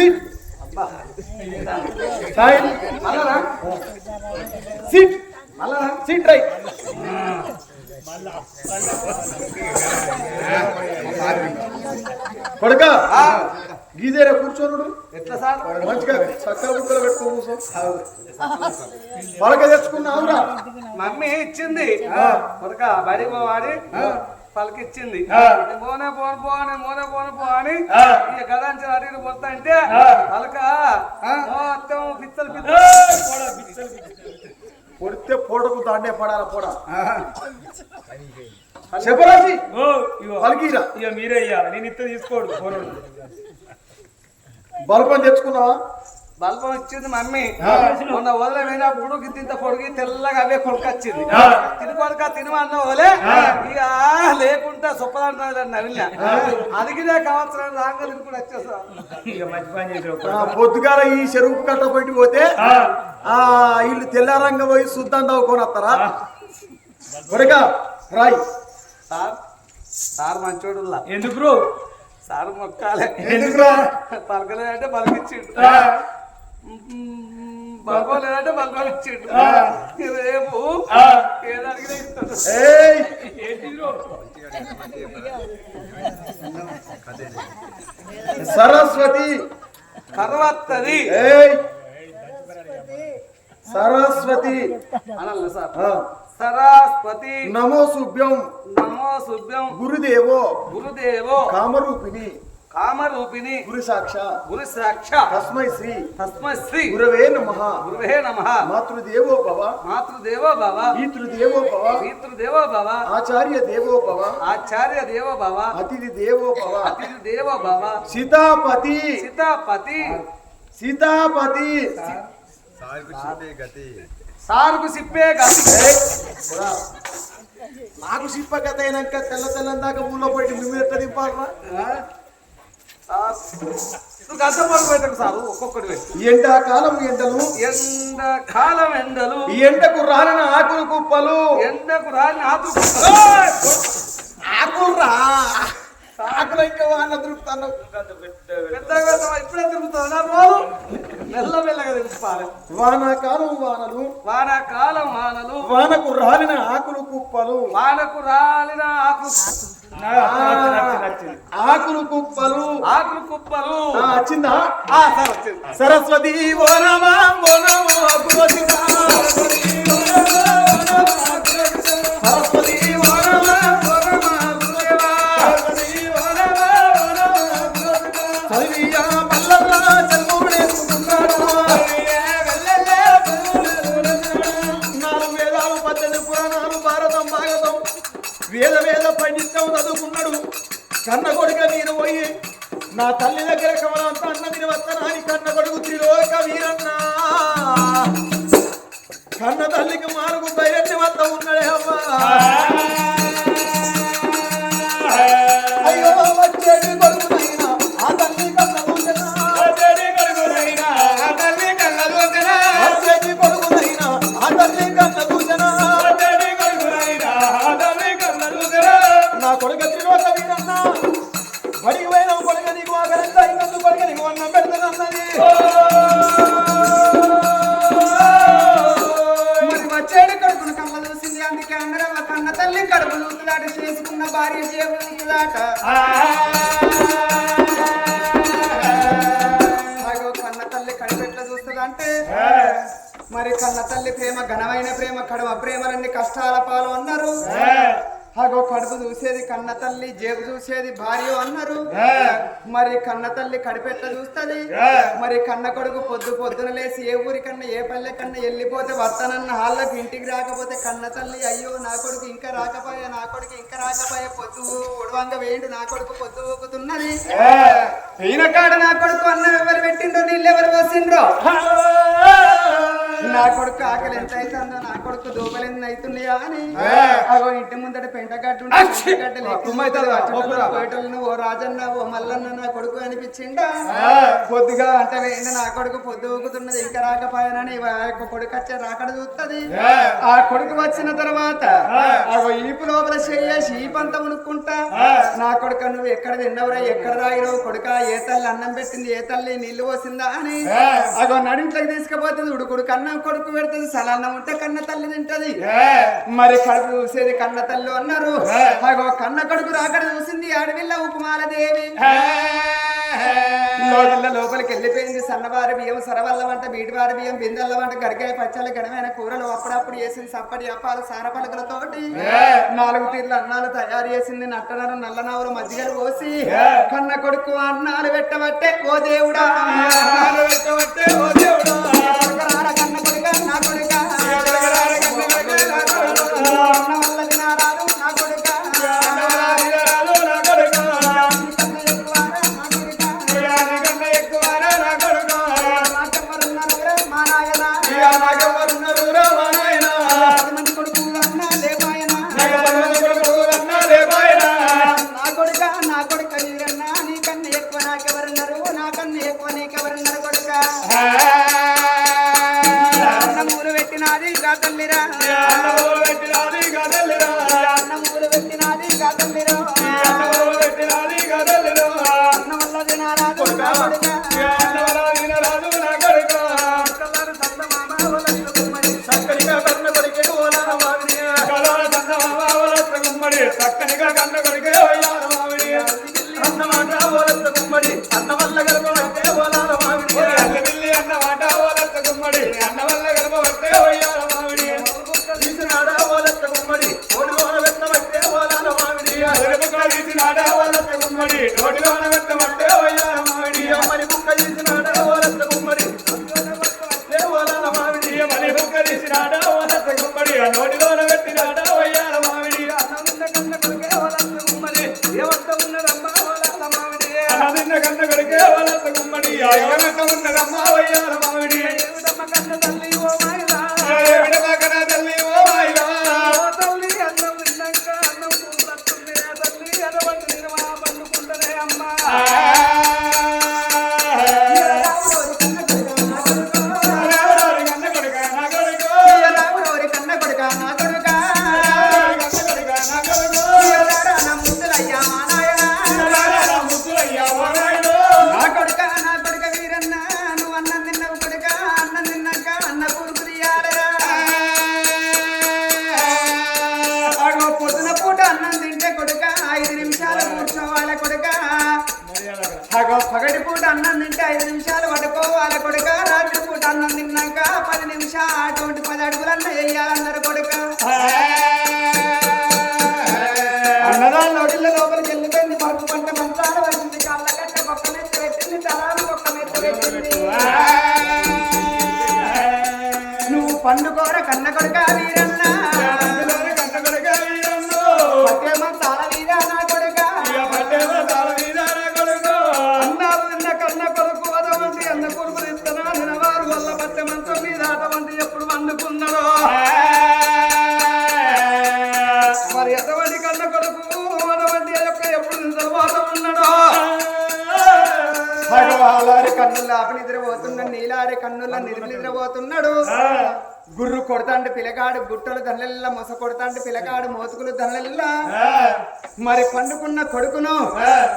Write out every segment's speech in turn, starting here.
SIT side మళ్ళా sit మళ్ళా sit right కొడుక గీదేరా కూర్చోనుడు. ఎట్లా సార్? మంచిగా చక్కర బుక్కలు పెట్టుకో కూర్చో. పలక తెచ్చుకున్నావురా. మమ్మీ ఇచ్చింది. కొరక బడి పోవాడి పలకిచ్చింది. మోనే పోను పోని మోనే పోను పో అని ఇక గదాంచి అటు ఇటు పోతా అంటే పలక మొత్తం పిచ్చలు పిచ్చలు. కొడితే పొడకు దాండే పడాల పొడ. చెప్పరాసి ఇగో. పలికిరా. ఇక మీరే ఇయ్యాలి. నేను ఇత్త తీసుకోడు బలపం తెచ్చుకున్నావా? బల్బం ఇచ్చింది మమ్మీ. మొన్న వదిలేమైనప్పుడు ఇంత పొడిగి తెల్లగా అవే కొడుకొచ్చింది. తిని కొడుక తినమన్న వలే? ఇక లేకుంటే సుప్పదంటే నవిలిన అదిగినే కావచ్చు రాంగలు కూడా వచ్చేసా ఇక మంచి పని చేసావు ఆ, పొద్దుగాల ఈ చెరువు కట్ట బయటికి పోతే ఆ. వీళ్ళు తెల్లారంగా పోయి శుద్ధం తవ్వుకొని వస్తారా? కొరగా రాయ్. సార్ సార్ మంచోడులా ఎందుకు సార్ మొక్కాలే. ఎందుకురా పలకలేదంటే పలికిచ్చిండు. బలపలేదంటే బలపలు ఇచ్చిండు రేపు ఏదానికి సరస్వతి. సరస్వతి. సార్? సరస్వతి. నమో సుభ్యం. నమో శుభ్యం గురుదేవో. గురుదేవో. కామరూపిణి. కామరూపిణి గురు సాక్ష గురు సాక్ష తస్మై శ్రీ. తస్మై శ్రీ. గురవే నమ. గురువే నమ. మాతృదేవో భవ మాతృదేవో భవ పితృదేవో భవ పితృదేవో భవ ఆచార్య దేవో భవ ఆచార్య దేవో భవ అతిథి దేవో భవ అతిథి దేవో భవ సీతాపతి సీతాపతి సీతాపతి సారుకు సిప్పే గతి. నాకు శిల్పకథ అయినాక తెల్ల తెల్లం దాకా ఊళ్ళో పోయి మేము ఎట్లా దింపాలరా పడుకు పెట్టకు సారు ఒక్కొక్కటి ఎండాకాలం ఎండలు. ఎండ కాలం ఎండలు. ఈ ఎండకు రాలిన ఆకులు కుప్పలు. ఎండకు రాని ఆతు ఆకులు రా ఆకులు ఇంకా వాళ్ళ దొరుకుతాను పెద్దగా ఇప్పుడే తిరుగుతావు నా రోజు మెల్ల మెల్లగా తిరుగుతారు వానాకాలం వానలు వానాకాలం వానలు. వానకు రాలిన ఆకులు కుప్పలు. వానకు రాలిన ఆకు ఆకులు కుప్పలు. ఆకులు కుప్పలు. ఆ, వచ్చిందా? సరస్వతి ఓ నమా నా తల్లి దగ్గర కమలంతా అన్న తిని వస్తానని కన్న కొడుకు త్రిలోక వీరన్నా. కన్న తల్లికి మా పెడతానన్నది మరి వచ్చేడు కడుపును కమ్మ చూసింది. అందుకే అందరం కన్న తల్లి కడుపు నూతులాట చేసుకున్న భార్య జేబులు నూతులాట అగో కన్న తల్లి కడిపెట్ల చూస్తుందంటే మరి కన్న తల్లి ప్రేమ ఘనమైన ప్రేమ కడవ ప్రేమలన్నీ కష్టాల పాలు అన్నారు. అగో కడుపు చూసేది కన్న తల్లి జేబు చూసేది భార్య అన్నారు. మరి కన్న తల్లి కడిపెట్ల చూస్తది. మరి కన్న కొడుకు పొద్దు పొద్దున లేసి ఏ ఊరి కన్నా ఏ పల్లె కన్నా వెళ్ళిపోతే వస్తానన్న హాళ్ళకి ఇంటికి రాకపోతే కన్న తల్లి అయ్యో నా కొడుకు ఇంకా రాకపోయా నా కొడుకు ఇంకా రాకపోయా పొద్దు ఉడవంగ వేయండి నా కొడుకు పొద్దు ఊకుతున్నది ఈయన కాడ నా కొడుకు అన్నం ఎవరు పెట్టిండ్రో నీళ్ళు ఎవరు పోసిండ్రో? నా కొడుకు ఆకలి ఎంత అవుతుందో నా కొడుకు దూపలు ఎన్ని అవుతున్నాయా అని. అగో ఇంటి ముందట పెంటగడ్డ లెక్కిపోయేటోళ్ళను ఓ రాజన్న ఓ మల్లన్న నా కొడుకు అనిపించిండా? పొద్దుగా. అంటే నా కొడుకు పొద్దు ఊగుతున్నది ఇంకా రాకపోయానని ఆ యొక్క కొడుకు వచ్చే రాకడ చూస్తుంది ఆ కొడుకు వచ్చిన తర్వాత అగో ఈపు లోపల చేసి ఈపంతా ఉనుక్కుంటా నా కొడుక నువ్వు ఎక్కడ తిన్నవరా? ఎక్కడ రాయిరో? కొడుక ఏ తల్లి అన్నం పెట్టింది? ఏ తల్లి నీళ్ళు పోసిందా? అని. అగో నడింట్లోకి తీసుకుపోతుంది. ఉడుకుడు కన్నం కొడుకు పెడుతుంది. సలన్నం ఉంటే కన్న తల్లి తింటది. మరి కడుపు చూసేది కన్న తల్లి అన్నారు. అగో కన్న కొడుకు రాకడ చూసింది. అడవిల్ల ఉపమాల దేవి లోపల లోపలికి వెళ్ళిపోయింది. సన్నవారి బియ్యం సరవల్ల వంట బీటివారి బియ్యం బిందెల్ల వంట గరికాయ పచ్చళ్ళ గడమైన కూరలు అప్పుడప్పుడు వేసింది. సప్పటి అప్పాలు సారపలకలతోటి నాలుగు తీర్ల అన్నాలు తయారు చేసింది. నట్టనర నల్లనావులు మజ్జిగలు పోసి కన్న కొడుకు అన్నాలు పెట్టబట్టే ఓ దేవుడా! అన్నాలు పెట్టబట్టే ఓ దేవుడా! కన్న తల్లిరా అన్నమూలు పెట్టినాది గా తల్లిరా అన్న నోటిలోన అగో పగటి పూట అన్నం తింటే ఐదు నిమిషాలు పడుకోవాలి కొడుక. రాత్రి పూట అన్నం తిన్నాక పది నిమిషాలు అటువంటి పది అడుగులన్న వేయాలన్నారు కొడుక. అన్నదాన్ని నోటిల్ల లోపలికి వెళ్ళిపోయింది. పరుపు పంట మంత్రాల వచ్చింది కాళ్ళ కట్ట పక్క మెత్త పెట్టింది. తలాలు మెత్త పెట్టింది. నువ్వు పండుకోర కన్న కొడుక కన్నుల ఆపి నిద్రపోతున్నాడు నీలారి కన్నుల నిద్ర నిద్రపోతున్నాడు గుర్రు కొడతాండు పిలగాడు గుట్టలు ధనలెల్లా మొస కొడతాండు పిలగాడు మోతుకులు ధనలెల్లా. మరి పండుకున్న కొడుకును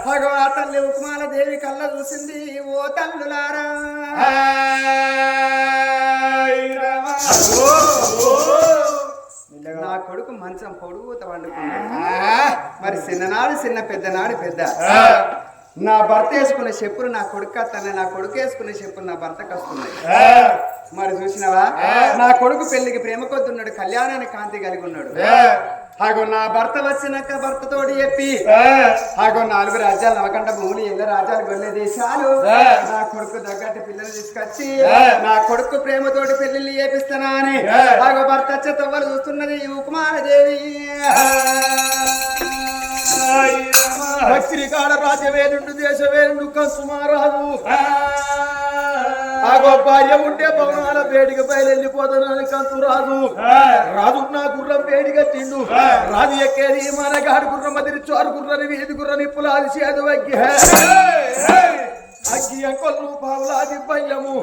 భగవా తల్లి ఉకుమాల దేవి కళ్ళ చూసింది ఓ తల్లులారా. నా కొడుకు మంచం పొడుగుత వండుకున్నాడు. మరి చిన్ననాడు చిన్న పెద్దనాడు పెద్ద. నా భర్త వేసుకున్న చెప్పులు నా కొడుకు వస్తాను నా కొడుకు వేసుకున్న చెప్పులు నా భర్తకు వస్తున్నాయి. మరి చూసినావా? నా కొడుకు పెళ్ళికి ప్రేమ కొద్దున్నాడు కళ్యాణాన్ని కాంతి కలిగి ఉన్నాడు. ఆగో నా భర్త వచ్చినాక భర్తతోటి చెప్పి ఆగో నాలుగు రాజ్యాలు నవకండ భూములు ఎల్ల రాజ్యాలు గొల్లె దేశాలు నా కొడుకు తగ్గట్టు పిల్లలు తీసుకొచ్చి నా కొడుకు ప్రేమతోటి పెళ్ళిళ్ళు చేపిస్తానా అని ఆగో భర్త వచ్చే తవ్వలు చూస్తున్నది ఈ ఉకుమారదేవి భక్తిరికాడ రాజ్యవేలుండు దేశవేలుండు కసుమారాజు ఆగో భార్య ఉంటే భవనాల వేడిక పైన వెళ్ళిపోతానని కంతు రాజు రాజు నా గుర్రం వేడిక తిండు. రాజు ఎక్కేది మన గాడి గుర్రం అదిరి చోరు గుర్రని వీధి గుర్రని పులాది చేదు వగ్గి. అగ్గి అంకొల్లు పావులాది బయ్యము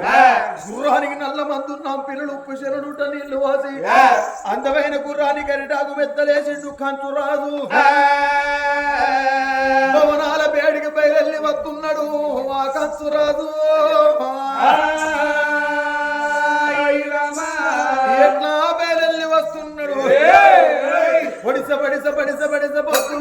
గుర్రానికి నల్ల మందున్నాం పిల్లలు ఉప్పు శరణుట నీళ్ళు వాసి. అందమైన గుర్రానికి అరిటాకు మెత్తలేసిండు కంచు రాజు భవనాల వేడిక బయలెల్లి వస్తున్నాడు ఆ కంచు రాజు ఎట్లా బయలెల్లి వస్తున్నాడు? పడిస పడిస పడిస పడిస పొత్తు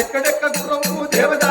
ఎక్కడెక్క గుర్రము దేవదారి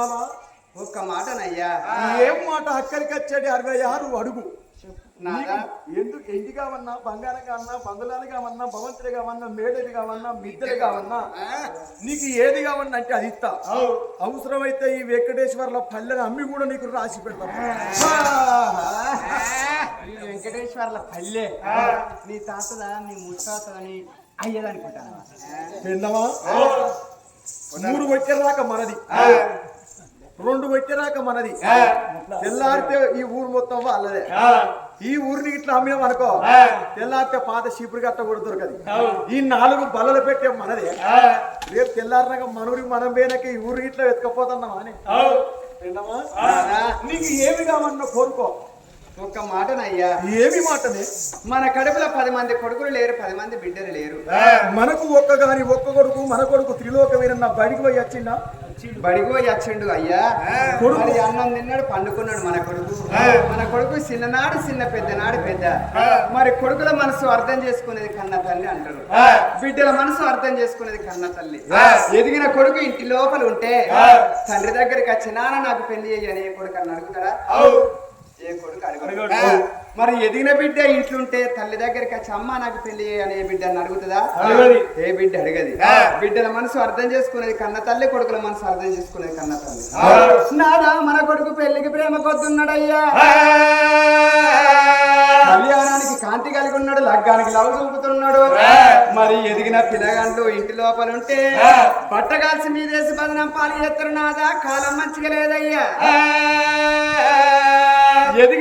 ఉప్మానా ఒక్క మాటనయ్యా. ఏం మాట అక్కడికి వచ్చేది? అరవై ఆరు అడుగు. ఎందుకు ఎండి కావన్నా బంగారం కావన్నా బంగుళాలు కావన్నా భవంతులు కావన్నా మేడలు కావన్నా మిద్దెలు కావన్నా నీకు ఏది కావన్నా అంటే అది ఇస్తా. అవసరమైతే ఈ వెంకటేశ్వర్ల పల్లెని అమ్మి కూడా నీకు రాసి పెడతాం. ఈ వెంకటేశ్వర్ల పల్లె. నీ తాతదా నీ ముత్తాతదని అయ్యేదనుకుంటాను మూడు వచ్చేరాక మనది రెండు వచ్చేరాక మనది. తెల్లారితే ఈ ఊరు మొత్తం వాళ్ళదే ఈ ఊరిని ఇట్లా అమ్మినాం అనుకో తెల్లారితే పాత చీపురు గట్ట కూడా దొరకదు. ఈ నాలుగు బల్లలు పెట్టే మనదే. రేపు తెల్లారినాక మనూరికి మనం పోయినాక ఈ ఊరు ఇట్లా వెతకపోతున్నామా అని. నీకు ఏమి కావన్నా కోరుకో? ఒక్క మాటనయ్యా. ఏమి మాటనే? మన కడుపులో పది మంది కొడుకులు లేరు పది మంది బిడ్డలు లేరు. మనకు ఒక్క గాని ఒక్క కొడుకు మన కొడుకు త్రిలోక వీరన్న బడికి పోయి వచ్చిండా? బడికి పోయి వచ్చిండు అయ్యా. కొడుకు. మరి అన్నం తిన్నాడు పండుకున్నాడు మన కొడుకు. మన కొడుకు చిన్ననాడు చిన్న పెద్దనాడు పెద్ద. మరి కొడుకుల మనసు అర్థం చేసుకునేది కన్న తల్లి అంటారు. బిడ్డల మనసు అర్థం చేసుకునేది కన్న తల్లి. ఎదిగిన కొడుకు ఇంటి లోపల ఉంటే తండ్రి దగ్గరికి వచ్చి నాన్న నాకు పెళ్ళి ఏ కొడుకు అని అడుగుతాడా? మరి ఎదిగిన బిడ్డ ఇంట్లుంటే తల్లి దగ్గరికి వచ్చి అమ్మ నాకు పెళ్ళి చేయి" అని ఏ బిడ్డ అని అడుగుతుందా. ఏ బిడ్డ అడగది. బిడ్డల మనసు అర్థం చేసుకునేది కన్న తల్లి కొడుకుల మనసు అర్థం చేసుకునేది కన్న తల్లి. నాదా మన కొడుకు పెళ్ళికి ప్రేమ కొద్దున్నాడయ్యా. కళ్యాణానికి కాంతి కలిగి ఉన్నాడు లగ్గానికి లవ్ చూపుతున్నాడు. మరి ఎదిగిన పిల్లగాండ్లు ఇంటి లోపల ఉంటే బట్ట కాల్చి మీదేసి బదనం పాలు ఎత్తురు నాదా? కాలం మంచిగా లేదయ్యా. ఎదిగి